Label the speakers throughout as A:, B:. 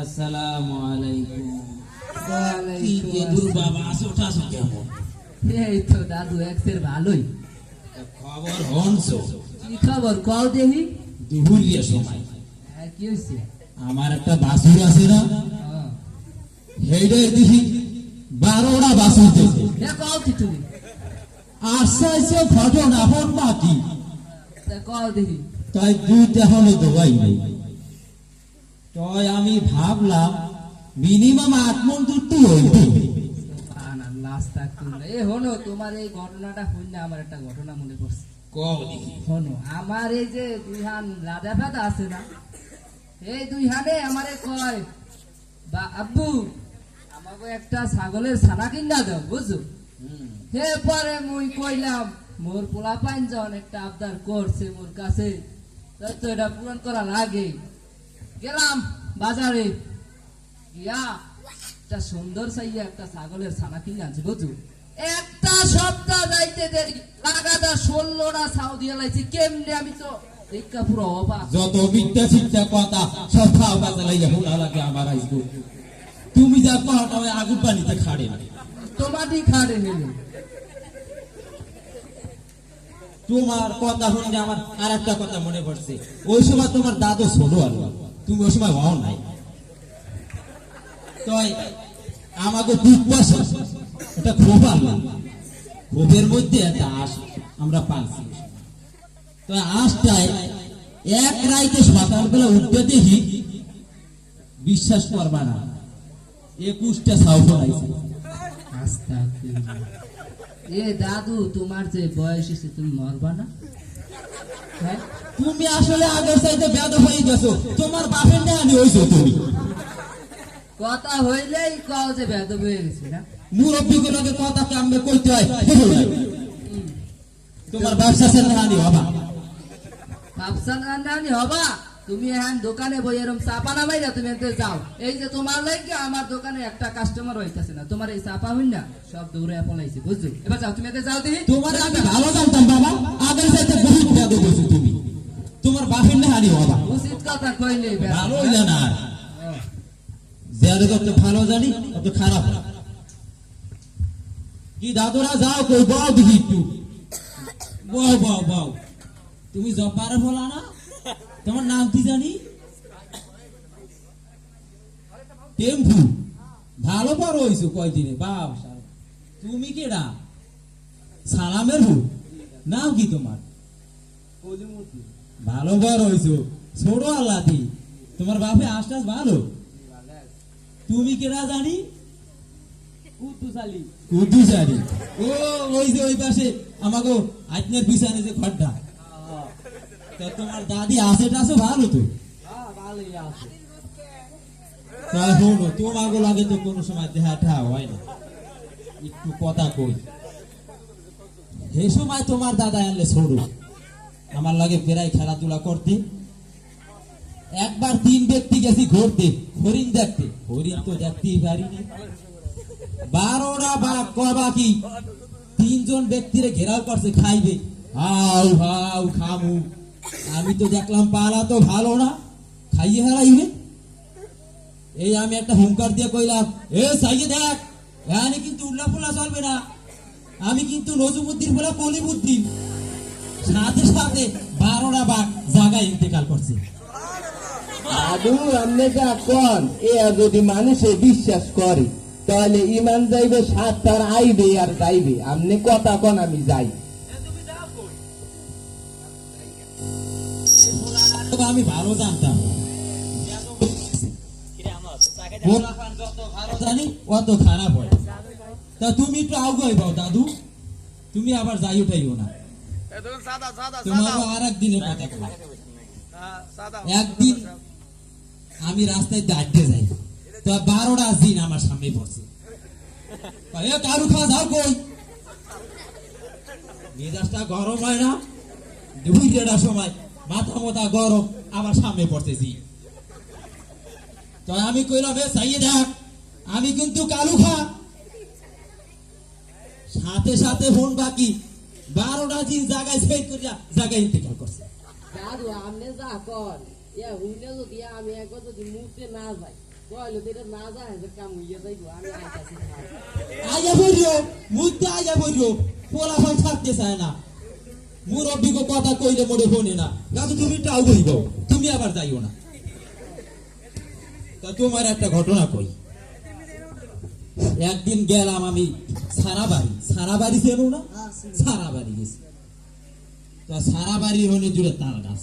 A: আসসালামু আলাইকুম। কি গেদুর বাবা আসো টাসো কেমন?
B: এই তো দাদু এক্সের ভালোই।
A: খবর হনছো
B: কি খবর? কও দেখি।
A: দুহুরিয়া সময়।
B: হ্যাঁ, কি
A: আমার একটা বাসুর আছে না?
B: হ্যাঁ।
A: হেডে দেখি বারোটা বাসুর দেখে
B: হ্যাঁ কও কি তুমি?
A: আসছে আসছে ঘটনা হন বাকি
B: তা কও দেখি।
A: তাই দুইটা হলো দোয়াই নেই। তাই আমি ভাবলাম মিনিমাম আট মন দূর হইবে
B: এ হলো তোমার এই ঘটনাটা শুনলে আমার একটা ঘটনা মনে পড়ছে।
A: দেখি।
B: শোনো আমার এই যে দুই হান রাজা ফাদা আছে না এই দুই হানে আমারে কয় বা আব্বু আমাকে একটা ছাগলের ছানা কিনা দাও বুঝছ? হে পরে মুই কইলাম মোর পোলা পাইন যখন একটা আবদার করছে মোর কাছে। তো এটা পূরণ করা লাগে। গেলাম বাজারে। গিয়া একটা সুন্দর সাইয়া একটা ছাগলের ছানা কিনে আনছে বুঝছ? একটা সপ্তাহ যাইতে দেরি। লাগাতার ষোলোটা ছাউ দিয়ে লাইছি কেমনে আমি তো? দেখা পুরো অবাক।
A: যত চিন্তা কথা লাগে আমার তুমি যা ওই আগুন পানিতে খাড়ে
B: তোমারই খাড়ে হেলে
A: তোমার কথা শুনে আমার আর একটা কথা মনে পড়ছে। ওই সময় তোমার দাদু ছোট আলো তুমি ওই সময় হও নাই। তাই আমাকে দুধ পয়সা এটা খুব আল্লাহ ক্ষোভের মধ্যে একটা আশ আমরা পাচ্ছি তো আশটায় এক রাইতে সকালবেলা উঠতে দেখি, বিশ্বাস করবা না, একুশটা সাউফল আইছে
B: এ দাদু, তোমার যে বয়স এসে তুমি মরবা না? হ্যাঁ?
A: তুমি আসলে আগের চাইতে বেদ হয়ে গেছো। তোমার বাপের নেহানি হয়েছো তুমি।
B: কথা হইলেই কও যে বেদ হয়ে গেছে না?
A: মুরব্বী গুলোকে কথা কেমনে কইতে হয় না। তোমার ব্যবসা সে নেহানি হবা।
B: ভাবসান রান্নানি হবা? তুমি এখন দোকানে বই এরকম চাপা নামাই না তুমি এতে যাও। এই যে তোমার লাগে আমার দোকানে একটা কাস্টমার হইতাছে না তোমার এই চাপা হইন না? সব দৌড়ে পলাইছে বুঝছ? এবার যাও তুমি এতে যাও দেখি।
A: তোমার আমি ভালো জানতাম বাবা আগের চাইতে বহুত তুমি। তোমার বাপের নেহানি হবা
B: উচিত কথা কইলে
A: ভালো না আর। যার যত ভালো জানি তত খারাপ কি দাদুরা যাও কই বাও দেখি একটু। বাও বাও বাও তুমি জব্বারে বলা না? তোমার নাম কি জানি? টেম্পু। ভালো বড় হইছো কয়দিনে বাপ। তুমি কেডা? সালামের হু নাম কি তোমার? ভালো বড় হইছো ছোট আল্লাদি তোমার বাপে আশ্বাস ভালো? তুমি কেডা জানি? কুদ্দুসালি ও ওই যে ওই পাশে আমাকে আজনের পিছনে যে ঘরটা। তা তোমার দাদি ভালো তো? শোনো তোমাকে লাগে তো কোনো সময় হয় না। একটু কথা কই। সে সময় তোমার দাদা আনলে ছোড়ো আমার লাগে প্রায় খেলাধুলা করতে। একবার তিন ব্যক্তি গেছি ঘুরতে, হরিণ দেখতে। হরিণ তো দেখতেই পারিনি। বারোটা বাঘ কবা কি? তিনজন ব্যক্তিরে ঘেরাও করছে, খাইবে। হাউ হাউ, খামু। আমি তো দেখলাম পালা তো ভালো না। খাইয়ে হারাইবে। এই আমি একটা হুঙ্কার দিয়ে কইলাম, এ সাইয়ে দেখ, এখানে কিন্তু উল্লা ফুল্লা চলবে না। আমি কিন্তু নজুমুদ্দিন বলে কলিমুদ্দিন সাথে সাথে বারোটা বাঘ জায়গায় ইন্তেকাল করছে।
C: আদু আমনে যা কন এ যদি মানুষে বিশ্বাস করে তাহলে ইমান যাইবে সাত তার আইবে আর যাইবে আমনে কথা কন আমি যাই।
A: আমি ভালো জানতাম। জানি অত খারাপ হয়। তা তুমি একটু আউগাই পাও দাদু। তুমি আবার যাই উঠাইও না। আর একদিনের কথা।
D: হ্যাঁ,
A: একদিন আমি রাস্তায় দাঁড়িয়ে যাই। তো বারোটা দিন আমার সামনে পড়ছে। কারু খাওয়া যাও কই? মেজাজটা গরম হয় না? দুই দেড়ার সময় মাথা মাথা গরম আমার সামনে পড়তেছি। তো আমি কইলাম এ সাইয়ে দেখ আমি কিন্তু কালু খা। সাথে সাথে ফোন বাকি বারোটা দিন জায়গায় সেট করিয়া জায়গায় ইন্তেকাল করছে।
B: দাদু আমনে যা কর ইয়া হইলে যদি আমি একবার যদি মুখে না যাই কইলো তো এটা না যায় যে কাম হইয়া যাইবো আমি আইতাছি
A: আয়া বইরো মুইতে আয়া বইরো পোলা ভাই থাকতে চায় না। মুরব্বীকে কথা কইলে মোড়ে শোনে না। দাদু তুমি টাও বইব তুমি আবার যাইও না। তা তোমার একটা ঘটনা কই? একদিন গেলাম আমি সারা বাড়ি সারা বাড়ি চেনো না? সারা বাড়ি গেছি। তা সারা বাড়ি হলে জুড়ে তাল গাছ।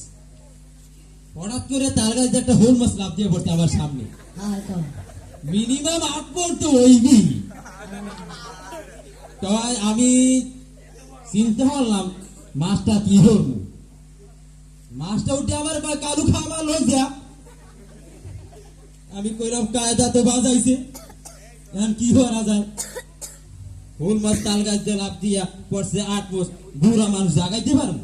A: হঠাৎ করে তাল গাছ একটা হোল মাছ লাভ দিয়ে পড়তে আমার সামনে। মিনিমাম আট পর তো ওইবি। তাই আমি চিনতে পারলাম মাছটা কি ধরবো মাছটা উঠে আমার কালু খাবার লই আমি কইলাম কায়দা তো বাজাইছে। এখন কি করা যায়? ফুল মাছ তাল গাছ দিয়ে লাভ দিয়া পড়ছে আট পোষ বুড়া মানুষ জাগাইতে পারব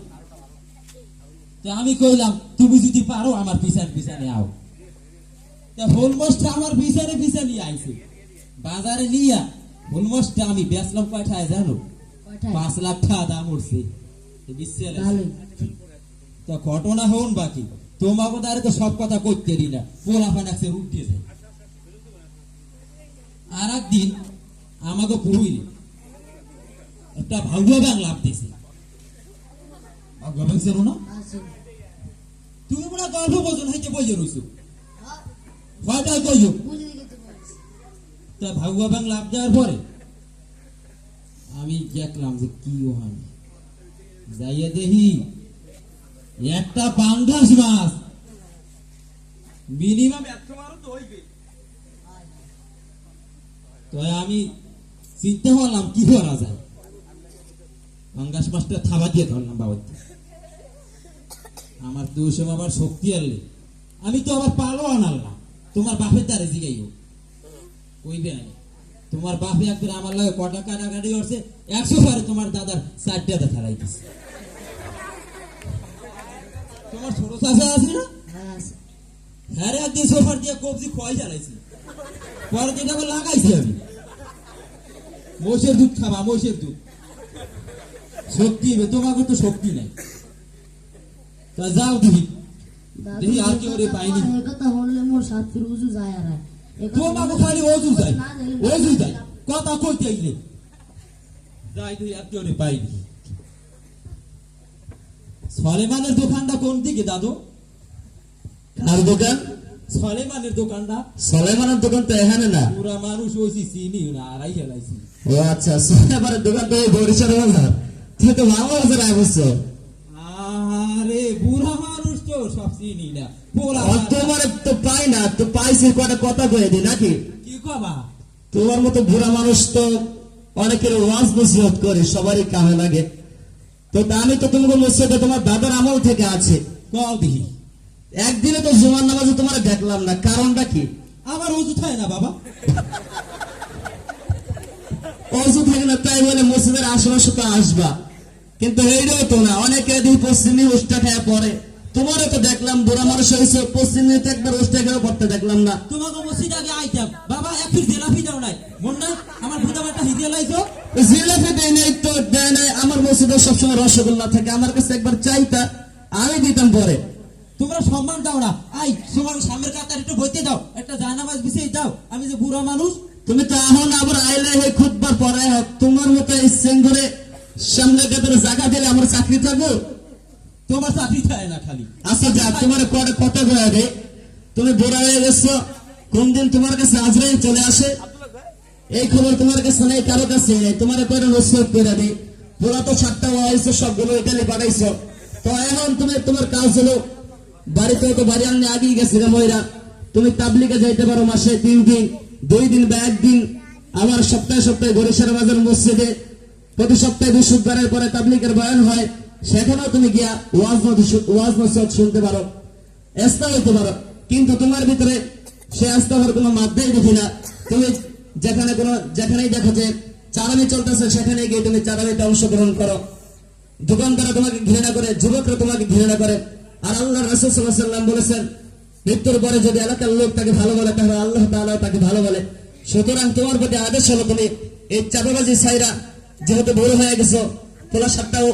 A: তো আমি কইলাম তুমি যদি পারো আমার পিছান পিছানে আও। তা আমার পিছানে পিছানে আইছে। বাজারে নিয়া আমি বেচলাম কয়টায় জানো? পাঁচ লাখ টাকা দাম উঠছে। তো ঘটনা হন বাকি। তোমাকে তো সব কথা করতে না। পোলা রূপ দিয়ে। যায় আর একদিন আমাকে পুরুই একটা ভাগ্য ব্যাং লাভ দিয়েছে ভাগ্য ব্যাং না? তুমি মনে গল্প বোঝো হইতে বইয়ে রইছো কয়টায় কইছো তা ভাগ্য ব্যাং লাভ দেওয়ার পরে আমি দেখলাম যে কি ও আমি যাইয়া দেখি একটা পাঙ্গাস মাছ। মিনিমাম একশো বারো তো হইবে তো আমি চিন্তা করলাম কি করা যায়? পাঙ্গাস মাছটা থাবা দিয়ে ধরলাম বাবা আমার ওই আবার শক্তি আনলে আমি তো আবার পালো আনালাম তোমার বাপের দ্বারে জিগাইও কইবে আমি তোমার বাপে একবার আমার লাগে কটা কাটাকাটি করছে একশো বারে তোমার দাদার চারটা দেখা রাইতেছে। তোমার ছোট চাষা আছে না? হ্যাঁ রে, একদিন সোফার দিয়ে কবজি খোয়াই চালাইছি। পরে দিন আবার লাগাইছি আমি। মোষের দুধ খাবা মোষের দুধ। শক্তি তোমাকে তো শক্তি নাই। তা যাও দেখি। দেখি আর কি ওরে পাইনি
E: কথা হলে মোর সাত ফির উজু যায় আর
A: তোমাকে খালি অজু যায়। অজু যায়। কথা কইতে আইলে। যাই তুই আর কি ওরে পাইনি সলেমানের দোকানটা কোন দিকে দাদু?
C: আর দোকান?
A: সলেমানের দোকানটা
C: সলেমানের দোকান তো এখানে না
A: পুরা মানুষ ওইছি চিনি না আড়াই হেলাইছি
C: ও আচ্ছা সলেমানের দোকান তো বরিশাল বাজার তুই তো ভালো আইবছ
A: আরে বুড়া মানুষ তো সব চিনি না পোলা
C: তোমার তো পাই না তো পাইছি কটা কথা কয়ে দি নাকি
A: কি কবা
C: তোমার মতো বুড়া মানুষ তো অনেকের ওয়াজ নসিহত করে সবারই কামে লাগে তো আমি তো তোমাকে মসজিদে তোমার দাদার আমল থেকে আছে একদিনে তো জুমার নামাজে তোমার দেখলাম না কারণটা কি?
A: আমার ওজু থাকে না বাবা।
C: অজু থাকে না তাই বলে মসজিদের আশেপাশে তো আসবা। কিন্তু এইটাও তো না অনেকে দিন পশ্চিমী উষ্টা খেয়ে পড়ে। তোমারও তো দেখলাম বুড়া মানুষ হয়েছে পশ্চিমী তো একবার উষ্টা খেয়েও পড়তে দেখলাম না।
A: তোমাকে মসজিদ আগে আইতাম। বাবা এক ফির জেলাফি দাও নাই। মন নাই আমার বাটা হিদিয়ে লাইছো
C: জিলাপি দেয় নাই তো দেয় নাই। আমার মসজিদে সবসময় রসগোল্লা থাকে আমার কাছে একবার চাইতা আমি দিতাম পরে।
A: তোমরা সম্মান দাও না। আই তোমার সামনের কাতার একটু বইতে দাও। একটা জানামাজ বিছিয়ে দাও। আমি যে বুড়া মানুষ
C: তুমি তো এখন আবার আইলে হয়ে খুদবার পরে হোক তোমার মতো এই সেঙ্গুরে সামনে কাতারে জায়গা দিলে আমার চাকরি থাকব?
A: তোমার চাকরি থাকে না খালি।
C: আচ্ছা যা তোমার কটা কথা কয়ে দে তুমি বুড়া হয়ে গেছো। কোন দিন তোমার কাছে আজরাইল চলে আসে? এই খবর তোমার কাছে নেই কারও কাছে নেই। তোমার করে নসিহত করে দিই? পুরা তো সাতটা হয়েছে সবগুলো ইটালি পাঠাইছো। তো এখন তুমি তোমার কাজ হলো বাড়িতে তো বাড়ি আনলে আগেই গেছে রে ময়রা। তুমি তাবলিকে যাইতে পারো মাসে তিন দিন, দুই দিন বা একদিন আমার সপ্তাহে সপ্তাহে গরিশার বাজার মসজিদে। প্রতি সপ্তাহে বৃহস্পতিবারের পরে তাবলিকের বয়ান হয়। সেখানেও তুমি গিয়া ওয়াজ ওয়াজ নসিহত শুনতে পারো। এস্তা হইতে পারো। কিন্তু তোমার ভিতরে সে আস্থা হওয়ার কোনো মাধ্যমই দেখি না। তুমি যেখানে কোনো যেখানেই দেখো যে চারামি চলতেছে, সেখানে গিয়ে তুমি চারামিতে অংশগ্রহণ করো। দোকানদারা তোমাকে ঘৃণা করে, যুবকরা তোমাকে ঘৃণা করে। আর আল্লাহ রাসুল সাল্লাহ সাল্লাম বলেছেন মৃত্যুর পরে যদি এলাকার লোক তাকে ভালো বলে তাহলে আল্লাহ তাআলা তাকে ভালো বলে। সুতরাং তোমার প্রতি আদেশ হলো তুমি এই চাপাবাজি সাইরা যেহেতু বড় হয়ে গেছো তোলা সাতটাও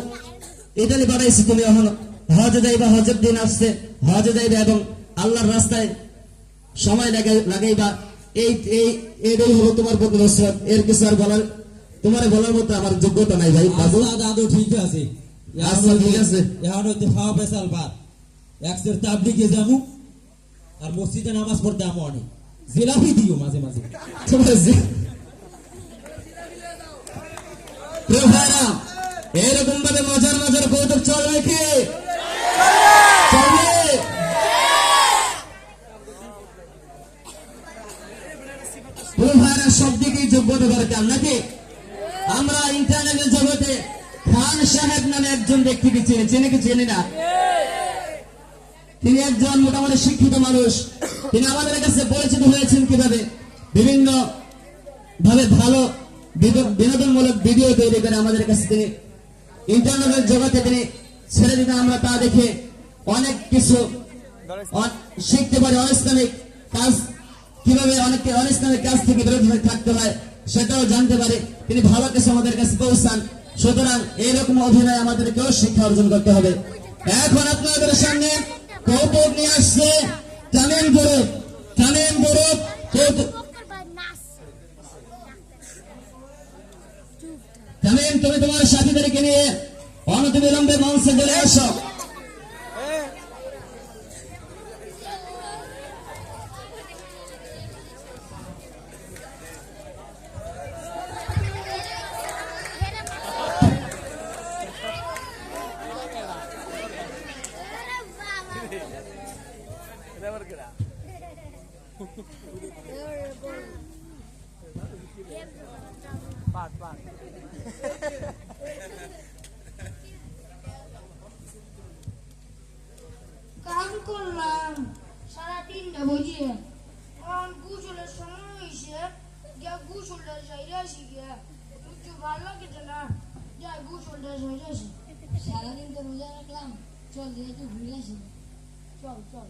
C: ইতালি বাড়াইছি তুমি এখন। হজে যাইবা হজের দিন আসছে হজে যাইবে এবং আল্লাহর রাস্তায় সময় লাগে লাগাই বা এই এই এটাই হলো তোমার প্রতি নসরত এর কিছু আর বলার তোমার বলার মতো আমার যোগ্যতা নাই ভাই
A: দাদু ঠিক আছে?
C: আচ্ছা, ঠিক আছে।
A: এখন হইতে খাওয়া পেশাল বাদ একসের যাব, আর মসজিদে নামাজ পড়তে আমো অনেক। জিলাপি দিও মাঝে মাঝে।
C: এরকম ভাবে মজার মজার কৌতুক চলবে কি? আমরা ইন্টারনেটের জগতে খান সাহেব নামে একজন ব্যক্তিকে চিনি চিনি কি চিনি না? তিনি একজন মোটামুটি শিক্ষিত মানুষ। তিনি আমাদের কাছে পরিচিত হয়েছেন কীভাবে? বিভিন্ন ভাবে ভালো বিনোদনমূলক ভিডিও তৈরি করে আমাদের কাছে তিনি ইন্টারনেটের জগতে তিনি ছেড়ে দিতে আমরা তা দেখে অনেক কিছু শিখতে পারি। অনিসলামিক কাজ কীভাবে অনেক অনিসলামিক কাজ থেকে বিরত থাকতে হয় সেটাও জানতে পারি। তিনি ভালো কিছু আমাদের কাছে পৌঁছান। সুতরাং এইরকম অভিনয় আমাদেরকেও শিক্ষা অর্জন করতে হবে। এখন আপনাদের সামনে কৌতুক নিয়ে আসছে জানেন গরব জানেন গরব কৌতুক তামিম, তুমি তোমার সাথীদেরকে নিয়ে অনতিবিলম্বে মঞ্চে চলে আসো।
D: পাট।
E: কাম করলাম, সারা দিনটা বুঝিয়ে এখন গুছলের সময় হয়েছে, গিয়া গুছলটা সাইরে আসি গিয়া। একটু ভালো লাগছে না, যাই গুছলটা সাইরে আসি। সারাদিন তো রোজা রাখলাম, চল যে একটু ঘুরে আসি। চল চল।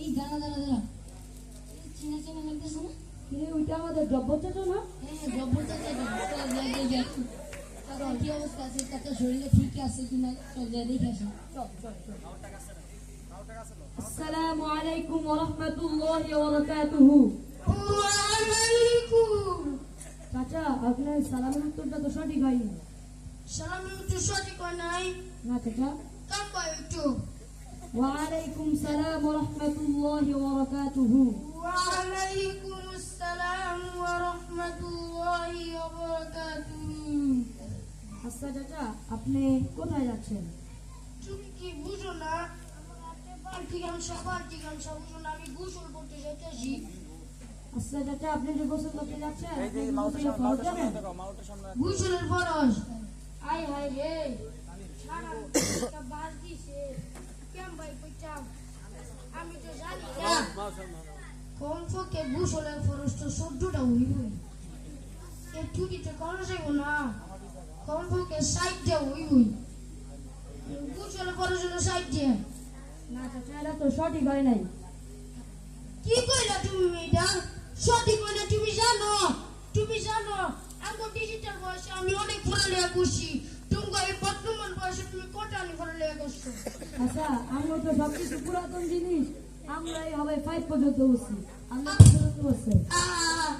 E: এই দাঁড়া দাঁড়া দাঁড়া এই চেনা চেনা লাগতেছে না কিরে ওইটা আমাদের দ্রব্য চাচা না হ্যাঁ দ্রব্য চাচা চল যাই যাই যাই তারপর কি অবস্থা আছে তাতে শরীরে ঠিক আছে কিনা চল যাই দেখে আসি চল চল চল
F: السلام عليكم ورحمة الله وبركاته
E: ওয়ালাইকুম
F: চাচা আপনার সালামের উত্তরটা তো সঠিক হয়নি
E: সালাম একটু সঠিক হয় নাই
F: না চাচা
E: তারপর একটু
F: ওয়ালাইকুম সালাম রহমতুল্লাহি ওয়া বারাকাতুহু।
E: ওয়ালাইকুম আসসালাম ওয়া রাহমাতুল্লাহি ওয়া বারাকাতুহু।
F: আচ্ছা চাচা আপনি কোথায় যাচ্ছেন?
E: তুমি কি বুঝো না?
F: আচ্ছা চাচা আপনি যে গোসল করতে যাচ্ছেন গোসলের ফরজ
E: আয় হায় রে সারা বাস দিছে। আমি তো জানি। কোন ফকে ফরজ সদ্যটা হইবই এ টুকিতে কোন যাইব না। কোন ফকে সাইড দিয়ে হইবই ফরজ হলো সাইড দিয়ে
F: না চাচা এটা তো সঠিক হয় নাই।
E: কি কইলা তুমি এটা? সঠিক কইলা তুমি জানো? তুমি জানো আমার ডিজিটাল বয়সে আমি অনেক পড়ালেখা করছি। এই বর্তমান বয়সে তুমি কটা পড়ালেখা করছ
F: আচ্ছা আমরা তো সবকিছু পুরাতন জিনিস। আমরাই হবে ফাইভ পর্যন্ত বসছি। আমরা পর্যন্ত বসছে।
E: আহ,